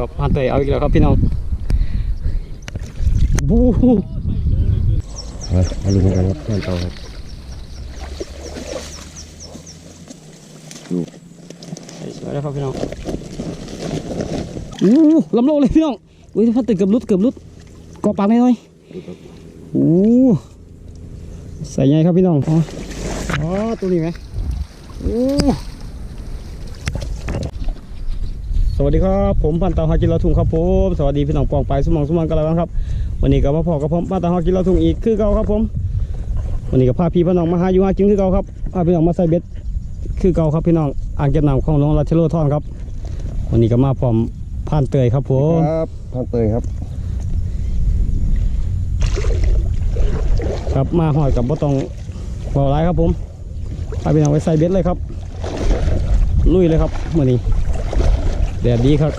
ครับพันเตยเอาอีกแล้วครับพี่น้องบู๊มาเอาลุงกันครับแค่เตาครับสวยแล้วครับพี่น้องอู้ลำโลเลยพี่น้องอุ้ยพันเตยเกือบรุดเกือบรุดกอปากหน่อยๆอู้ใส่ไงครับพี่น้องอ๋ออ๋อตัวนี้ไหมอู้ส วัสดีครับผมพันเตาฮากินเราทุ่งครับผมสวัสดีพี่น้องปองไปสมองสมองกันแล้วครับ วันนี้ก็มาพอกับผมพันเตาฮากินเราทุ่งอีกคือเก่าครับผม วันนี้ก็พาพี่พี่น้องมาหาอยู่หากินคือเก่าครับพาพี่น้องมาใส่เบ็ดคือเก่าครับพี่น้องอ่างเก็บน้ำของหลวงราชโลทอนครับ วันนี้ก็มาพร้อมผ่านเตยครับผมครับทางเตยครับครับมาหอดกับบ่ต้องเบาไรครับผมพาพี่น้องไปใส่เบ็ดเลยครับ ลุยเลยครับวันนี้ แดดดีครับ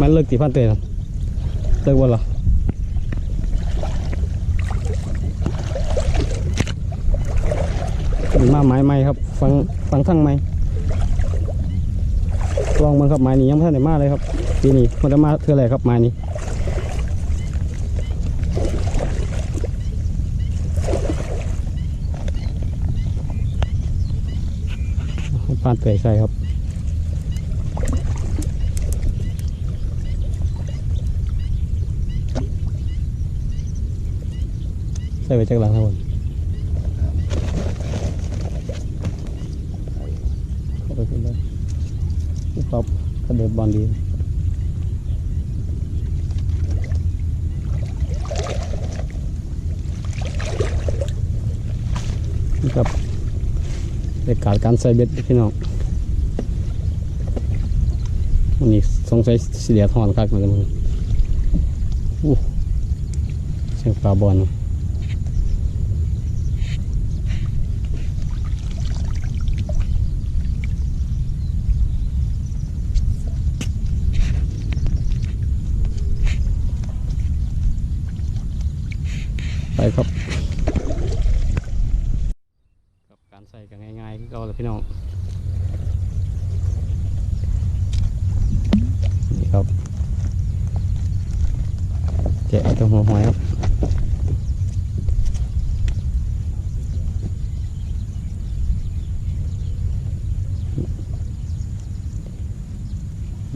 มันเลิกตีพันเตยเลิกวันเหรอมาไม้ไม้ครับ ฟังฟังทั้งไม้ลองมันครับไม้นี้ยังไม่ทันได้มาเลยครับปีนี้มันจะมาเท่าไรครับไม้นี้ ปานเปื่อยใส่ครับใส่ไปจากหลังครับผมเข้าไปขึ้นเลยนี่ครับกระเด็บบอลดีนี่ครับ เด็การการใส่เบ็ดพี่น้องวันนี้สงสัยเสียทอนคักมือนกันมึงอู้เสียงปลาบอลไปครับ การใส่กันง่ายๆคือ เราเลยพี่น้องนี่ครับแกะตัวหัวหอยครับ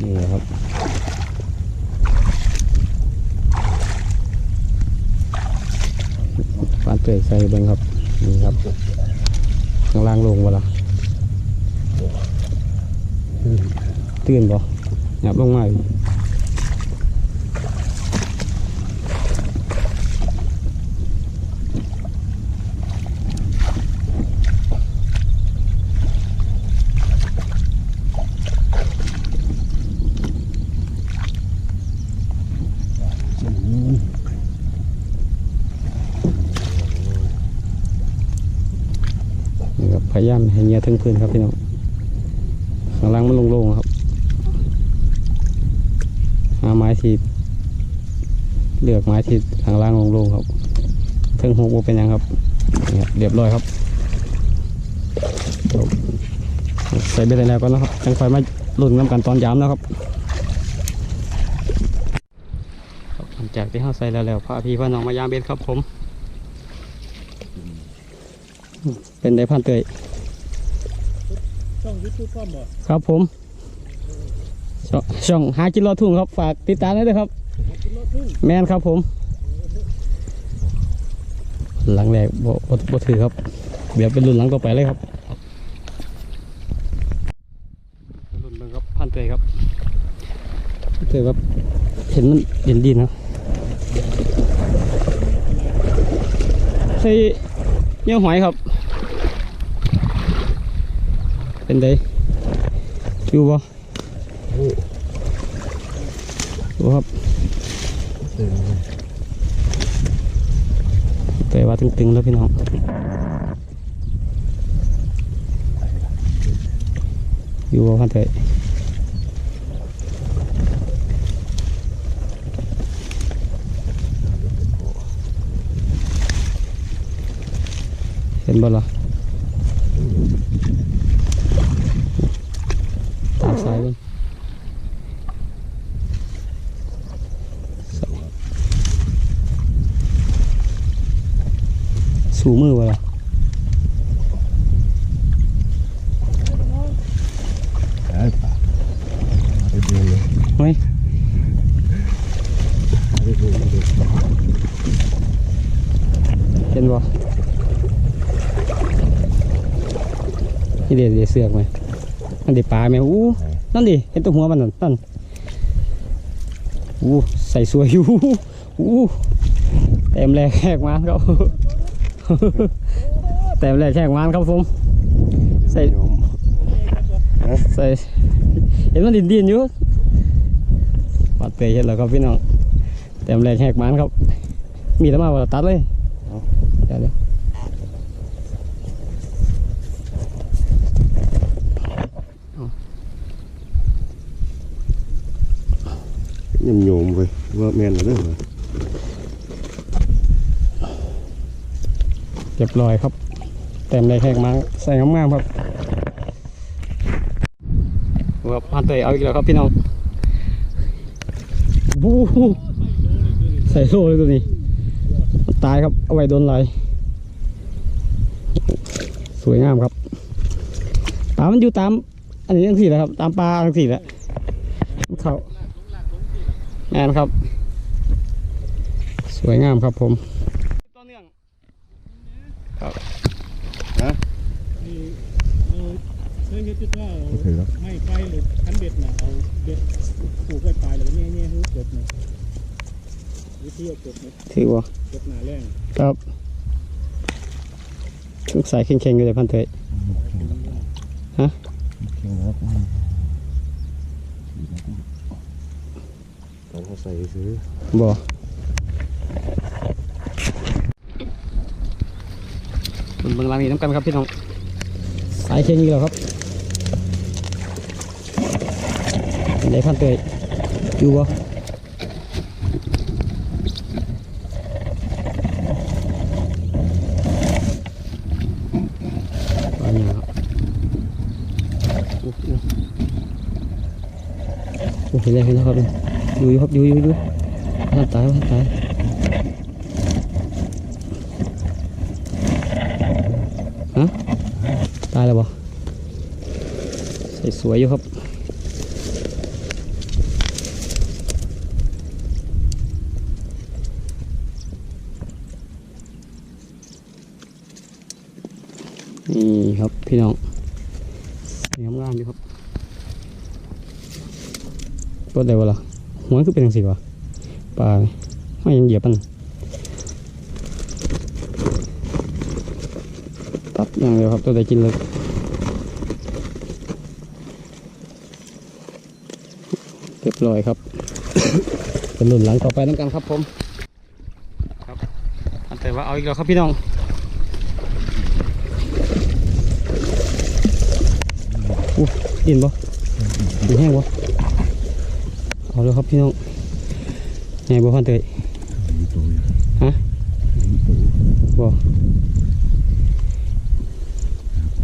นี่ครับปานเตยใส่เบิ้งครับนี่ครับ ข้างล่างลงวะล่ะตื่นบ่หยับลงมา นี่ครับพยายามให้เงียถึงพื้นครับพี่น้องข้างล่างมันโล่งๆครับหาไม้ที่เลือกไม้ที่ข้างล่างโล่งๆครับเทิงหกบ่เป็นยังครับเรียบร้อยครับใส่เบ็ดแล้วก็นะครับจังไฟมาลุ่นน้ำกันตอนยามนะครับครับหลังจากที่เราใส่แล้วแล้วพาพี่พาน้องมายามเบ็ดครับผม เป็นได้พันเตยช่องยูทูบป้อมบ่ครับผมช่องช่องหากินรอทุ่งครับฝากติดตามด้วยนะครับกินรถทุ่งแมนครับผม หลังแรกบ่บ่บ่ถือครับ เดี๋ยวเป็นรุ่นหลังต่อไปเลยครับรุ่นเบิ่งครับพันเตยครับพันเตยครับเห็นมันเด่นดีนะใส่เนื้อหอยครับ เป็นไดอยู่บ่ดูครับแต่ว่าตึงๆแล้วพี่น้องอยู่ว่าพันเตยเห็นบ่ล่ะ ตามสายเลยสูมือวะล่ะ ไอ้ปลาไปเดิน เฮ้ยไปเดินเห็นบ่นี่เดี๋ยวเดี๋ยวเสือกไหมนั่นเดี๋ยวปลาไหมอู้นั่นดิเห็นตัวหัวมันนั่นนั่นอู้ใส่สวยอยู่อู้เต็มแรกแขกมานครับเต็มแรกแขกมานครับผมใส่ใส่เห็นมันดินดินอยู่ ปัดเตยเห็นแล้วครับพี่น้องเต็มแรกแหกมันครับ มีแต่มาว่าตัดเลยเดี๋ยวเดี๋ยวยำโยมเว้ยว่าแมนเหรอเด้อเรียบร้อยครับ เต็มแรกแหกมันใส่งามๆครับว่าปัดเตยเอาอีกแล้วครับพี่น้อง บู๊ใส่โซ่เลยตัวนี้มันตายครับ เอาไว้โดนไหลสวยงามครับปลามันอยู่ตาม อันนี้ทั้งสี่แหละครับ ตามปลาทั้งสี่แหละเขาแอนครับ สวยงามครับผมต่อเนื่องนี่เอาเรื่องนี้คิดว่าเอาถือแล้วไม่ไปหรือคันเบ็ดน่ะเอาเบ็ด ผูกไว้ปลายแล้วก็เนี่ยเนี่ยให้กดน่ะวิธีเอากดน่ะถือว่ากดหนาแรงครับทุกสายเข่งๆอยู่เลยพันเตยเข่งแล้วต้องเขาใส่ซื้อบ่มันเบิ่งหลังนี้น้ำกันครับพี่น้อง สายเข่งอีกแล้วครับ เป็นพันเตยอยู่บ่ปเนี่ยครับอู้อู้โอ้เห็นแล้วเห็นแล้วครับอยู่อยู่ครับอยู่อยู่อยู่ท่านตายท่านตายฮะตายแล้วบ่ใส่สวยอยู่ครับนี่ครับพี่น้องสวยงามๆอยู่ครับ ตัวเดียวล่ะหัวคือเป็นจังสิวะปลาไม่ยังเหยียบมันตัดอย่างเดียวครับตัวใดกินเลยเรียบร้อยครับ เป็นรุ่นหลังต่อไปนั่นกันครับผมครับอันแต่ว่าเอาอีกแล้วครับพี่น้องอู้ดินบ่ดินแห้งบ่ เอาเลยครับพี่น้องไงบ่พันเตยมีตัวอยู่ฮะบ่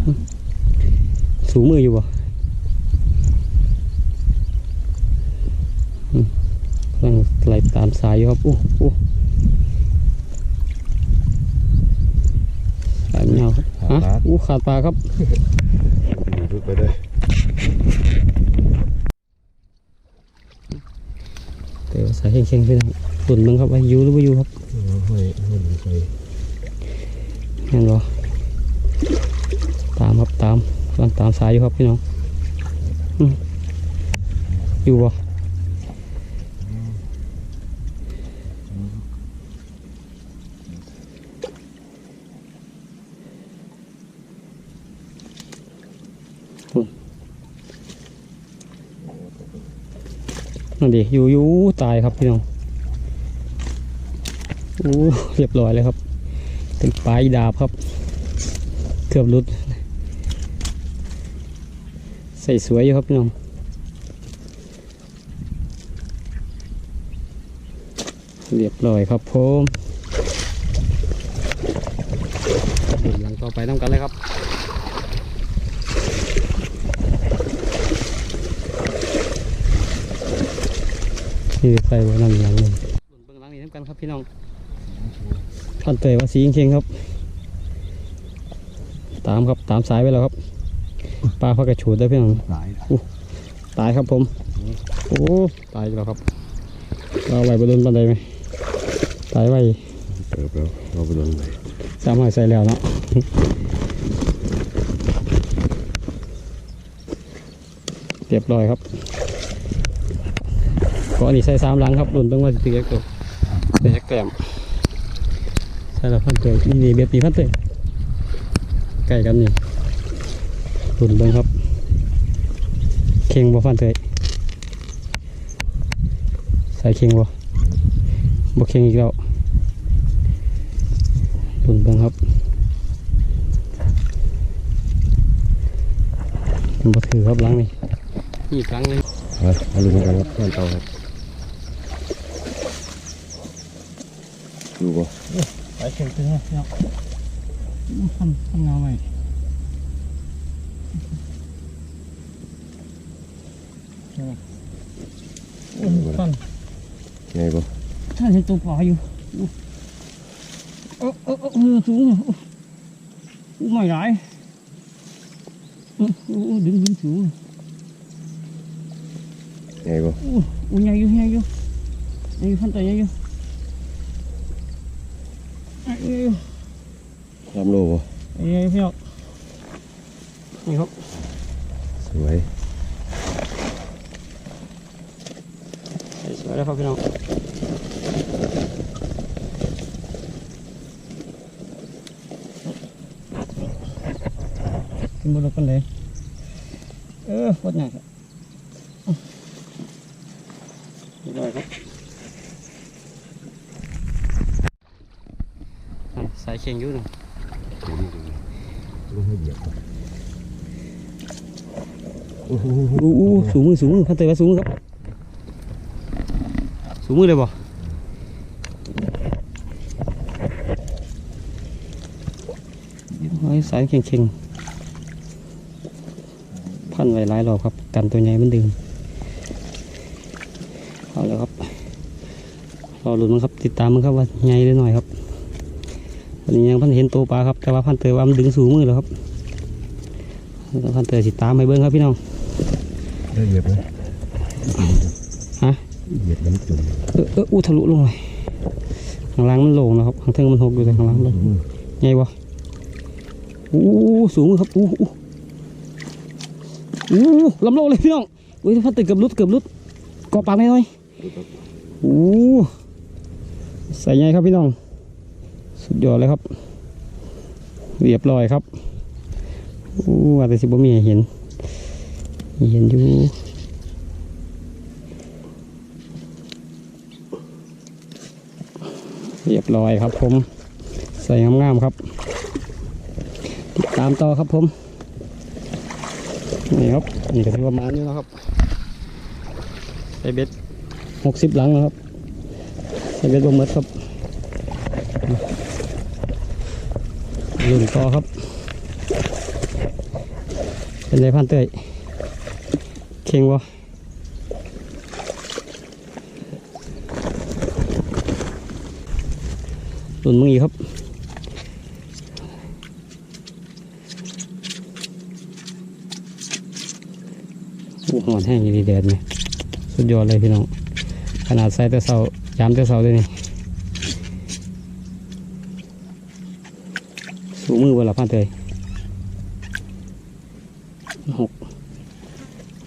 หึสูงมืออยู่บ่หึกำลังไหลตามสายอยู่ครับอู้อู้สายมันยาวครับฮะอู้ขาดปลาครับดูไปได้เดี๋ย วสายเข่งๆพี่น้องตุ่นมึงครับว่ายูหรือไม่ยูครับห้อยห้อยใส่เห็นรอตามครับตามกำลังตามสายอยู่ครับพี่น้องอยู่บ่อืม นั่นดิอยู่อยู่ตายครับพี่น้องโอ้เรียบร้อยเลยครับ เป็นปลายดาบครับ เกือบหลุด ใส่สวยอยู่ครับพี่น้องเรียบร้อยครับผมหลังต่อไปต้องกันเลยครับ นี่ใส่ไว้นั่นหลังนึงเบื้องหลังนี้ทำกันครับพี่น้องท่านเตยว่าสีเข่งๆครับ ตามครับตามสายไปแล้วครับปลาพักกระฉูดได้พี่น้องสายตายครับผม โอ้ตายอีกแล้วครับเราไหวบโดนบันไดไหมตายไว้เติบแล้วเราไปโดนไหนสามหอยใส่แล้วเนาะเรียบร้อยครับ ก็อันนี้ใส่สามหลังครับรุ่นเบิ่งว่าสิตีเล็กตัวเล็กแกลมใส่แล้วพันเตยนี่นี่เบ็ดนี่พันเตยใกล้กันนี่รุ่นเบิ่งครับเข่งบ่ฟันเตยใส่เข่งบ่บ่เข่งอีกแล้วรุ่นเบิ่งครับบ่ถือครับหลังนี่อีกครั้งหนึงมามาลุ้นกันครับท่านเตาครับ ดูบ่ไปเข่งถึงเนาะทำทำเงาใหม่อุ้ยฟันไงบ่ถ้าเห็นตัวปลาอยู่โอ้โอ้โอ้มือสูงโอ้โอ้ไม่ไหลายโอ้โอ้โอ้ดึงดึงสูงไงบ่โอ้โอ้ใหญ่อยู่ใหญ่อยู่ใหญ่อยู่พันตัวใหญ่อยู่ ใหญ่อยู่สามโลบ่ใหญ่อยู่พี่น้องนี่ครับ สวยสวยแล้วครับพี่น้องขึ้นบนรถกันเลยเออโคตรหนักอะเรียบร้อยครับ อะสายเข่งอยู่หนึ่งลูกให้เหยียบโอ้โหอู้อู้สูงมือสูงมือพันเตยว่าสูงมือครับ สูงมือเลยบ่ไว้สายเข่งๆพันไว้หลายรอบครับ กันตัวใหญ่มันดึงเอาแล้วครับรอลุ้นมันครับ ติดตามมันครับว่าใหญ่หรือน้อยครับวั นนี้ยังพันเห็นตัวปลาครับ แต่ว่าพันเตยว่ามันดึงสูงมือแล้วครับแล้วพันเตยสิตามให้เบิ้งครับพี่น้องได้เหยียบไหมฮะเหยียบมันจุ่มเออเอออู้ทะลุลงเลยข้างล่างมันโล่งนะครับข้างเทิงมันหกอยู่แต่ข้างล่างมันใหญ่บ่อู้สูงครับอู้อู้อู้ลำโลเลยพี่น้องอุ้ยพัดตึกเกือบรุดเกือบรุดกอปากหน่อยๆอู้ใส่ใหญ่ครับพี่น้อง สุดยอดเลยครับ เรียบร้อยครับอู้ว่าแต่สิบ่มีเห็น เห็นอยู่เรียบร้อยครับผม ใส่งามๆครับติดตามต่อครับผม นี่ครับ นี่ก็ถือว่ามันอยู่นะครับใส่เบ็ดหกสิบหลังนะครับใส่เบ็ดบงมดครับ ลุ่นต่อครับ เป็นไรพันเตยเข่งวะหลุนมึงอีกครับโอ้หอนแห้งอยู่ดีแดดไหมสุดยอดเลยพี่น้อง ขนาดใส่แต่เสายามแต่เสาเลยนี่ สูงมือบนหลับพันเตยหก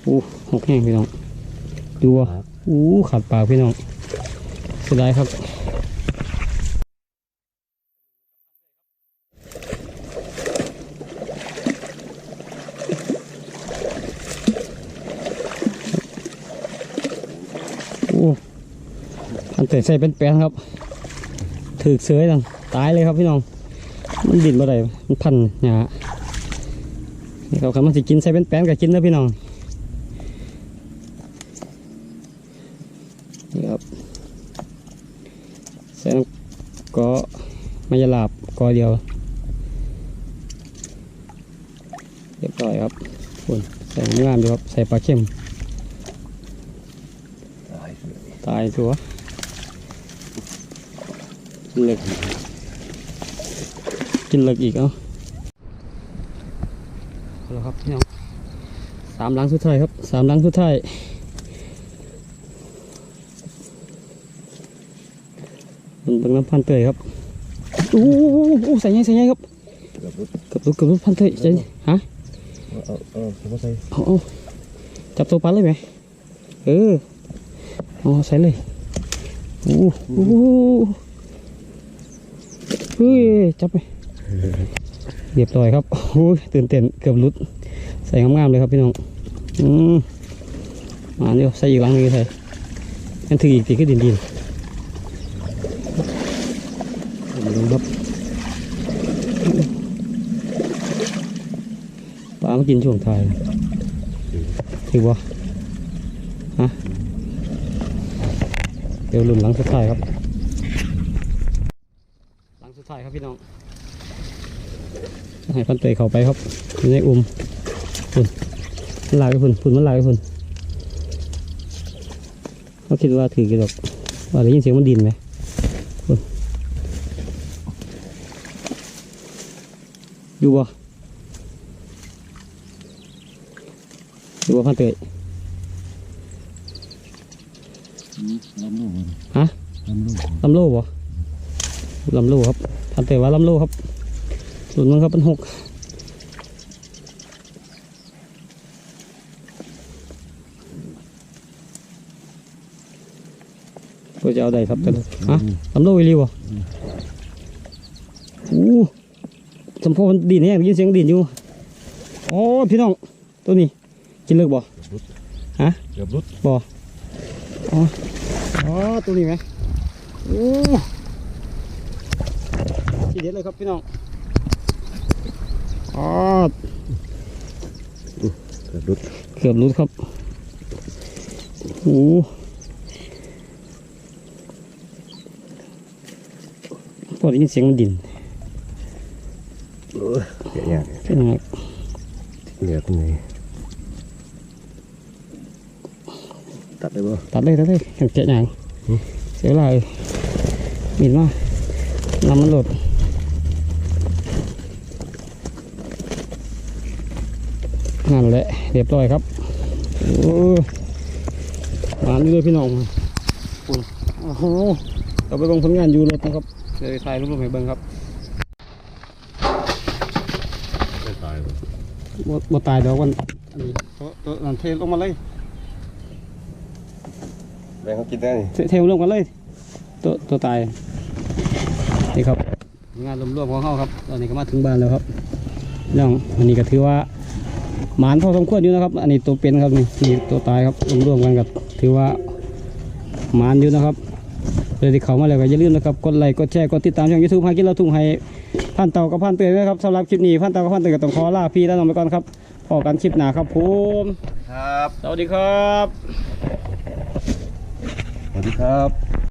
อู้หกแห้งพี่น้อง ดูว่าอู้ขาดปากพี่น้องเสียดายครับโอ้พันเตยใส่เป็นแปลนครับ ถือเสือจังตายเลยครับพี่น้อง มันบินมาได้มันพันหยานี่ครับคำมันสิกินใส่เป็นแปลนก็กินนะพี่น้องนี่ครับใส่น้ำก็มายาลาบกอเดียวเรียบร้อยครับคุณใส่งามดูครับใส่ปลาเค็มตายตายายตัวกินเหล็ก กินเหล็กอีกเอ้าเอาละครับพี่น้องสามหลังสุดท้ายครับสามหลังสุดท้ายมันเป็นน้ำพันเตยครับโอ้โหใส่ไงใส่ไงครับเกือบรุดเกือบรู้เกือบรู้พันเตยใส่ฮะเอาเอาเอาผมก็ใส่เอาจับตัวปลาเลยไหมเออเอใส่เลยโอ้โหเฮ้ยจับไป เรียบร้อยครับโอ้ยตื่นเต้นเกือบลุด ใส่งามๆเลยครับพี่น้อง อืมมาเดี๋ยใส่อีกหลังนึงใส่อันถืออีกทีขึ้นดินดินดูครับปลามากินช่วงไทยถือว่าฮะเดี๋ยวลุ่นหลังสุดท้ายครับ หลังสุดท้ายครับพี่น้อง ให้พันเตยเข้าไปครับอยู่ในอุ้มฝุ่นมันหลายไปฝุ่นฝุ่นมันหลายไปฝุ่นเขาคิดว่าถือกี่ดอกว่าได้ยินเสียงมันดินไหมฝุ่นอยู่บ่อยู่บ่พันเตยลำลูกมันฮะลำลูกลำโลบ่ลำโลครับพันเตยว่าลำโลครับ ส่วนมันครับเป็นหกตัวจะเอาได้ครับแต่ละฮะลำโลอีหลีบ่อู้สมพมันดินแห้งได้ยินเสียงดินอยู่โอ้ยพี่น้องตัวนี้กินเลิกบ่เกือบรุดบ่อ๋ออ๋อตัวนี้ไหมโอ้ทีเด็ดเลยครับพี่น้อง อ๋อเกือบรุดเกือบรุดครับโอ้พอได้ยินเสียงมันดินเออแกะยากเป็นยังไงเหลือตรงไหนตัดได้บ่ตัดเลยตัดเลยแข่งเจ๊หนังเสียเวลาเลยมินมากนำมันโหลด นั่นแหละเรียบร้อยครับโอ้ยมานี่เลยพี่น้องคุณโอ้โหเราไปเบิ่งผลงานอยู่รถนะครับเดี๋ยวถ่ายรูปๆให้เบิ่งครับไม่ตายบ่บ่บ่ตายดอกวันอันนี้ตัวตัวนั่นเทลงมาเลยแบ่งเขากินได้นี่เทเทลงมาเลย ตัวตัวตายนี่ครับผลงานรวมๆของเขาครับ ตอนนี้ก็มาถึงบ้านแล้วครับน้องอันนี้ก็ถือว่า หมานพอสมควรอยู่นะครับ อันนี้ตัวเป็นครับนี่นี่ตัวตายครับรวมๆกันกับ ถือว่าหมานอยู่นะครับเลยที่เขามาแล้วก็อย่าลืมนะครับกดไลค์กดแชร์กดติดตามช่องยูทูบให้กินเราทุ่งให้พันเต่ากับพันเตยด้วยครับสำหรับคลิปนี้พันเต่ากับพันเตยก็ต้องขอลาพี่และน้องไปก่อนครับพอกันคลิปหน้าครับผมครับ สวัสดีครับ สวัสดีครับ